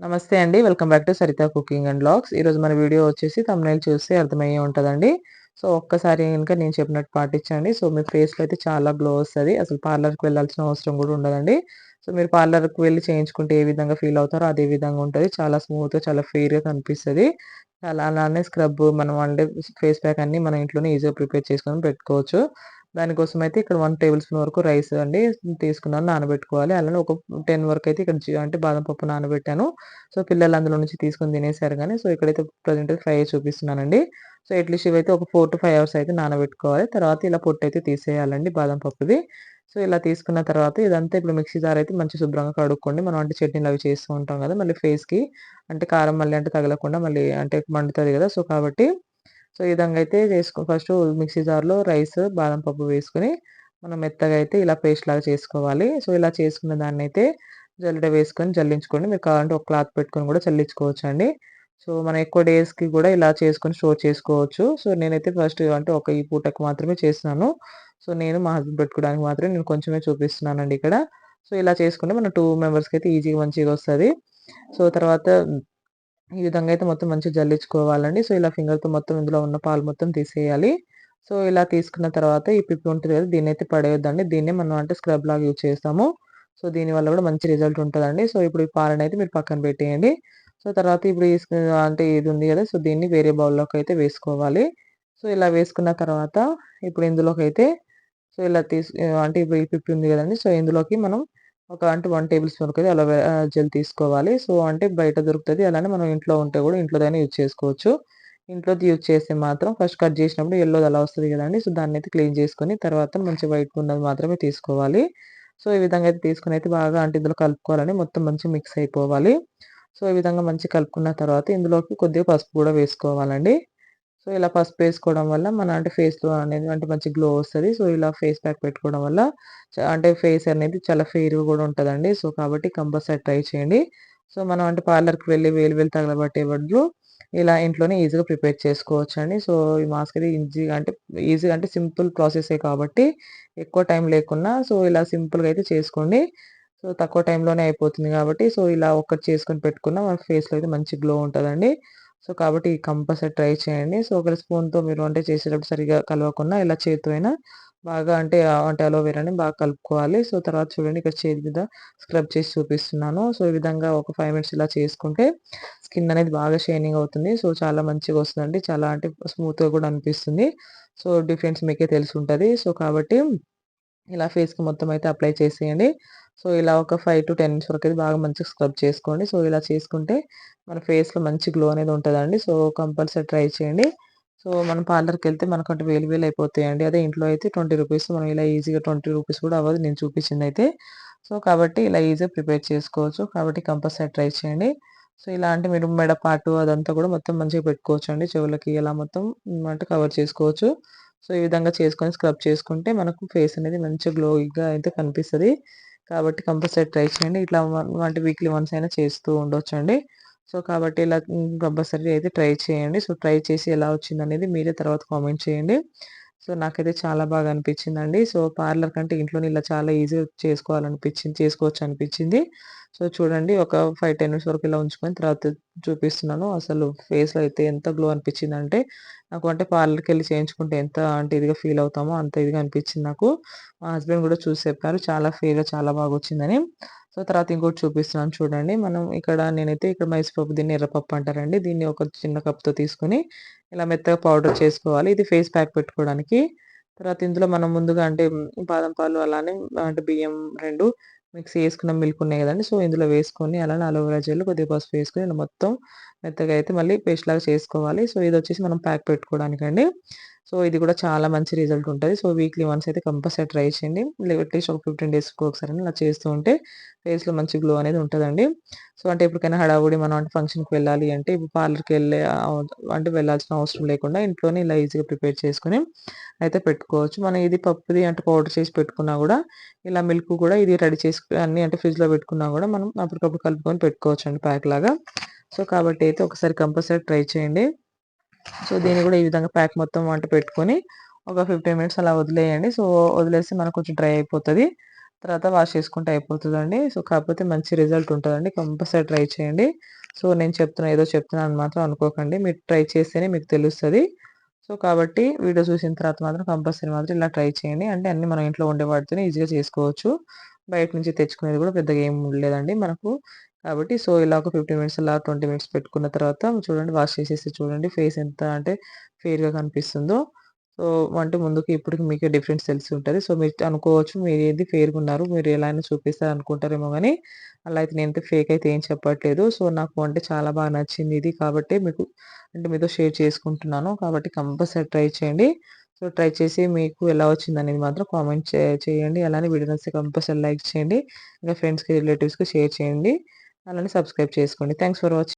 నమస్తే అండి. Welcome back to Saritha cooking and blogs ఈరోజు మన వీడియో వచ్చేసి థంబ్‌నెయిల్ చూస్తే అర్థమయ్యే ఉంటుందండి సో, ఒక్కసారి కనుక నేను చెప్పినట్టు పాటించండి. సో, మీ ఫేస్‌లో అయితే చాలా గ్లో వస్తుంది అసలు పార్లర్‌కి వెళ్ళాల్సిన అవసరం కూడా ఉండదండి. సో, మీరు పార్లర్‌కి వెళ్ళి చేయించుకుంటే ఏ విధంగా ఫీల్ అవుతారో అదే విధంగా ఉంటుంది చాలా స్మూత్‌గా, చాలా ఫెయిర్‌గా కనిపిస్తుంది అలా అలానే స్క్రబ్ మనం అంటే ఫేస్ ప్యాక్ అన్నీ మన ఇంట్లోనే ఈజీగా ప్రిపేర్ చేసుకొని పెట్టుకోవచ్చు. దానికోసం అయితే ఇక్కడ వన్ టేబుల్ స్పూన్ వరకు రైస్ అండి తీసుకున్నాను నానబెట్టుకోవాలి. అలానే ఒక 10 వరకు అయితే ఇక్కడ అంటే బాదం పప్పు నానబెట్టాను. సో, పిల్లలు అందులో నుంచి తీసుకొని తినేసారు కానీ సో, ఇక్కడైతే ప్రజెంట్ ఫ్రై చూపిస్తున్నానండి. సో, ఎట్లీస్ట్ ఇవైతే ఒక 4-5 అవర్స్ అయితే నానబెట్టుకోవాలి. తర్వాత ఇలా పొట్టయితే తీసేయాలండి బాదం పప్పుది. సో, ఇలా తీసుకున్న తర్వాత ఇదంతా ఇప్పుడు మిక్సీ జార్ అయితే మంచి శుభ్రంగా కడుక్కోండి. మనం అంటే చట్నీలు అవి చేస్తూ ఉంటాం కదా మళ్ళీ ఫేస్‌కి అంటే కారం మళ్ళీ అంటే తగలకుండా మళ్ళీ అంటే మండుతుంది కదా సో, కాబట్టి సో, ఈ విధంగా అయితే చేసుకో ఫస్ట్ మిక్సీ జార్‌లో రైస్, బాదం పప్పు వేసుకొని మనం మెత్తగా అయితే ఇలా పేస్ట్ లాగా చేసుకోవాలి. సో, ఇలా చేసుకున్న దాన్నయితే జల్లెడ వేసుకొని జల్లించుకోండి. మీరు కావాలంటే ఒక క్లాత్ పెట్టుకొని గూడా చల్లించుకోవచ్చండి. సో, మనం ఎక్కువ డేస్‌కి కూడా ఇలా చేసుకొని స్టోర్ చేసుకోవచ్చు. సో, నేనైతే ఫస్ట్ అంటే ఒక ఈ పూటకు మాత్రమే చేస్తున్నాను. సో, నేను మా హస్బెండ్ పెట్టుకోవడానికి మాత్రమే నేను కొంచెమే చూపిస్తున్నానండి ఇక్కడ. సో, ఇలా చేసుకుంటే మనం 2 మెంబర్స్‌కైతే ఈజీగా మంచిగా వస్తుంది సో, తర్వాత ఈ విధంగా అయితే మొత్తం మంచిగా జల్లించుకోవాలండి. సో, ఇలా ఫింగర్‌తో మొత్తం ఇందులో ఉన్న పాలు మొత్తం తీసేయాలి. సో, ఇలా తీసుకున్న తర్వాత ఈ పిప్పి ఉంటుంది కదా దీన్ని దీన్నైతే పడేయొద్దండి. దీన్నే మనం అంటే స్క్రబ్ లాగా యూజ్ చేస్తాము. సో, దీనివల్ల కూడా మంచి రిజల్ట్ ఉంటుందండి సో, ఇప్పుడు ఈ పాలనైతే మీరు పక్కన పెట్టేయండి. సో, తర్వాత ఇప్పుడు అంటే ఇది ఉంది కదా సో, దీన్ని వేరే బౌల్లోకి అయితే వేసుకోవాలి. సో, ఇలా వేసుకున్న తర్వాత ఇప్పుడు ఇందులోకైతే సో, ఇలా తీసు అంటే ఇప్పుడు ఈ పిప్పి ఉంది కదండి సో, ఇందులోకి మనం ఒక అంటే వన్ టేబుల్ స్పూన్ అయితే అలోవెరా జెల్ తీసుకోవాలి. సో, అంటే బయట దొరుకుతుంది అలానే మనం ఇంట్లో ఉంటే కూడా ఇంట్లోదైనా యూజ్ చేసుకోవచ్చు. ఇంట్లోది యూజ్ చేస్తే మాత్రం ఫస్ట్ కట్ చేసినప్పుడు ఎల్లోది అలా వస్తుంది కదండి సో, దాన్ని అయితే క్లీన్ చేసుకొని తర్వాత మంచి వైట్‌గా ఉన్నది మాత్రమే తీసుకోవాలి. సో, ఈ విధంగా అయితే తీసుకుని అయితే బాగా అంటే ఇందులో కలుపుకోవాలని మొత్తం మంచిగా మిక్స్ అయిపోవాలి. సో, ఈ విధంగా మంచి కలుపుకున్న తర్వాత ఇందులోకి కొద్దిగా పసుపు కూడా వేసుకోవాలండి. సో, ఇలా పసుపు వేసుకోవడం వల్ల మన అంటే ఫేస్‌లో అనేది అంటే మంచి గ్లో వస్తుంది సో, ఇలా ఫేస్ ప్యాక్ పెట్టుకోవడం వల్ల అంటే ఫేస్ అనేది చాలా ఫెయిర్‌గా కూడా ఉంటుందండి సో, కాబట్టి కంపల్సరీ ట్రై చేయండి. సో, మనం అంటే పార్లర్‌కి వెళ్ళి వేలు వేలు తగలబట్టే బదులు ఇలా ఇంట్లోనే ఈజీగా ప్రిపేర్ చేసుకోవచ్చండి. సో, ఈ మాస్క్ అయితే ఈజీగా అంటే ఈజీగా అంటే సింపుల్ ప్రాసెసే కాబట్టి ఎక్కువ టైం లేకున్నా సో, ఇలా సింపుల్‌గా అయితే చేసుకోండి. సో, తక్కువ టైంలోనే అయిపోతుంది కాబట్టి సో, ఇలా ఒక్కటి చేసుకొని పెట్టుకున్న మన ఫేస్‌లో అయితే మంచి గ్లో ఉంటుందండి సో, కాబట్టి కంపల్సరీ ట్రై చేయండి. సో, ఒకరి స్పూన్‌తో మీరు వంట చేసేటప్పుడు సరిగ్గా కలవకుండా ఇలా చేత్తో అయినా బాగా అంటే అంటే అలోవెరాని బాగా కలుపుకోవాలి. సో, తర్వాత చూడండి ఇక్కడ చేతి మీద స్క్రబ్ చేసి చూపిస్తున్నాను. సో, ఈ విధంగా ఒక ఫైవ్ మినిట్స్ ఇలా చేసుకుంటే స్కిన్ అనేది బాగా షైనింగ్ అవుతుంది. సో, చాలా మంచిగా వస్తుందండి చాలా అంటే స్మూత్‌గా కూడా అనిపిస్తుంది. సో, డిఫరెన్స్ మీకే తెలిసుంటది. సో, కాబట్టి ఇలా ఫేస్‌కి మొత్తం అయితే అప్లై చేసేయండి. సో, ఇలా ఒక 5-10 మినిట్స్ వరకు అయితే బాగా మంచిగా స్క్రబ్ చేసుకోండి. సో, ఇలా చేసుకుంటే మన ఫేస్‌లో మంచి గ్లో అనేది ఉంటుందండి సో, కంపల్సరీ ట్రై చేయండి. సో, మనం పార్లర్కి పార్లర్‌కెళ్తే మనకంటే వేలు వేలు అయిపోతాయండి. అదే ఇంట్లో అయితే 20 రూపీస్ మనం ఇలా ఈజీగా 20 రూపీస్ కూడా అవ్వదు నేను చూపించింది అయితే సో, కాబట్టి ఇలా ఈజీగా ప్రిపేర్ చేసుకోవచ్చు. కాబట్టి కంపల్సరీ ట్రై చేయండి. సో, ఇలా అంటే మీరు మెడ పాటు అదంతా కూడా మొత్తం మంచిగా పెట్టుకోవచ్చు అండి చెవులకి ఇలా మొత్తం అంటే కవర్ చేసుకోవచ్చు. సో, ఈ విధంగా చేసుకొని స్క్రబ్ చేసుకుంటే మనకు ఫేస్ అనేది మంచిగా గ్లోగా అయితే కనిపిస్తుంది కాబట్టి కంపల్సరీ ట్రై చేయండి. ఇట్లా వన్ వీక్లీ వన్స్ అయినా చేస్తూ ఉండొచ్చండి. సో, కాబట్టి ఇలా కంపల్సరీ అయితే ట్రై చేయండి. సో, ట్రై చేసి ఎలా వచ్చింది అనేది మీరే తర్వాత కామెంట్ చేయండి. సో, నాకైతే చాలా బాగా అనిపించిందండి. సో, పార్లర్ కంటే ఇంట్లోనే ఇలా చాలా ఈజీగా చేసుకోవాలనిపించింది చేసుకోవచ్చు అనిపించింది సో, చూడండి ఒక 5, 10 మినిట్స్ వరకు ఇలా ఉంచుకొని తర్వాత చూపిస్తున్నాను. అసలు ఫేస్‌లో అయితే ఎంత గ్లో అనిపించిందంటే నాకు అంటే పార్లర్కి వెళ్ళి చేయించుకుంటే ఎంత అంటే ఇదిగా ఫీల్ అవుతామో అంత ఇదిగా అనిపించింది నాకు. మా హస్బెండ్ కూడా చూసి చెప్పారు. చాలా ఫీల్గా చాలా బాగా వచ్చిందని సో, తర్వాత ఇంకోటి చూపిస్తున్నాను చూడండి. మనం ఇక్కడ నేనైతే ఇక్కడ మైసూర్ దీన్ని ఎర్రపప్పు అంటారండి. దీన్ని ఒక చిన్న కప్‌తో తీసుకొని ఇలా మెత్తగా పౌడర్ చేసుకోవాలి. ఇది ఫేస్ ప్యాక్ పెట్టుకోవడానికి. తర్వాత ఇందులో మనం ముందుగా అంటే బాదం పాలు అలానే అంటే బియ్యం రెండు మిక్సీ వేసుకున్న మిల్క్ ఉన్నాయి కదండి సో, ఇందులో వేసుకొని అలానే అలోవెరా జెల్ కొద్దిగా పసుపు వేసుకొని ఇలా మొత్తం మెత్తగా అయితే మళ్ళీ పేస్ట్ లాగా చేసుకోవాలి. సో, ఇది వచ్చేసి మనం ప్యాక్ పెట్టుకోవడానికండి. సో, ఇది కూడా చాలా మంచి రిజల్ట్ ఉంటుంది సో, వీక్లీ వన్స్ అయితే కంపల్సరీ ట్రై చేయండి. అట్‌లీస్ట్ ఒక 15 డేస్‌కి ఒకసారి ఇలా చేస్తూ ఉంటే ఫేస్‌లో మంచి గ్లో అనేది ఉంటుందండి సో, అంటే ఎప్పటికైనా హడావుడి మనం అంటే ఫంక్షన్‌కి వెళ్ళాలి అంటే ఇప్పుడు పార్లర్కి వెళ్ళే అంటే వెళ్ళాల్సిన అవసరం లేకుండా ఇంట్లోనే ఇలా ఈజీగా ప్రిపేర్ చేసుకొని అయితే పెట్టుకోవచ్చు. మనం ఇది పప్పుది అంటే పౌడర్ చేసి పెట్టుకున్నా కూడా ఇలా మిల్క్ కూడా ఇది రెడీ చేసుకుని అన్నీ అంటే ఫ్రిడ్జ్‌లో పెట్టుకున్నా కూడా మనం అప్పటికప్పుడు కలుపుకొని పెట్టుకోవచ్చు అండి ప్యాక్ లాగా. సో, కాబట్టి అయితే ఒకసారి కంపల్సరీ ట్రై చేయండి. సో, దీన్ని కూడా ఈ విధంగా ప్యాక్ మొత్తం వంట పెట్టుకొని ఒక 15 మినిట్స్ అలా వదిలేయండి. సో, వదిలేస్తే మనకు కొంచెం డ్రై అయిపోతుంది తర్వాత వాష్ చేసుకుంటే అయిపోతుందండి. సో, కాకపోతే మంచి రిజల్ట్ ఉంటుందండి కంపల్సరీ ట్రై చేయండి. సో, నేను చెప్తున్నా ఏదో చెప్తున్నానని మాత్రం అనుకోకండి. మీరు ట్రై చేస్తేనే మీకు తెలుస్తుంది సో, కాబట్టి వీడియో చూసిన తర్వాత మాత్రం కంపల్సరీ మాత్రం ఇలా ట్రై చేయండి. అంటే అన్నీ మనం ఇంట్లో ఉండే వాటితోనే ఈజీగా చేసుకోవచ్చు. బయట నుంచి తెచ్చుకునేది కూడా పెద్దగా ఏం ఉండలేదండి మనకు. కాబట్టి సో, ఇలా ఒక 15 మినిట్స్ అలా 20 మినిట్స్ పెట్టుకున్న తర్వాత చూడండి వాష్ చేసేసి చూడండి ఫేస్ ఎంత అంటే ఫెయిర్‌గా కనిపిస్తుందో. సో, అంటే ముందుకి ఇప్పటికి మీకు డిఫరెన్స్ తెలిసి ఉంటుంది సో, మీరు అనుకోవచ్చు మీరు ఏది ఫెయిర్‌గా ఉన్నారు. మీరు ఎలా అయినా చూపిస్తారు అనుకుంటారేమో కానీ అలా అయితే నేను ఫేక్ అయితే ఏం చెప్పట్లేదు. సో, నాకు అంటే చాలా బాగా నచ్చింది ఇది. కాబట్టి మీకు అంటే మీతో షేర్ చేసుకుంటున్నాను. కాబట్టి కంపల్సరీ ట్రై చేయండి. సో, ట్రై చేసి మీకు ఎలా వచ్చింది అనేది మాత్రం కామెంట్ చేయండి. అలానే వీడియో నచ్చితే కంపల్సరీ లైక్ చేయండి. ఇంకా ఫ్రెండ్స్‌కి, రిలేటివ్స్‌కి షేర్ చేయండి. అలానే సబ్స్క్రైబ్ చేసుకోండి. Thanks for watching.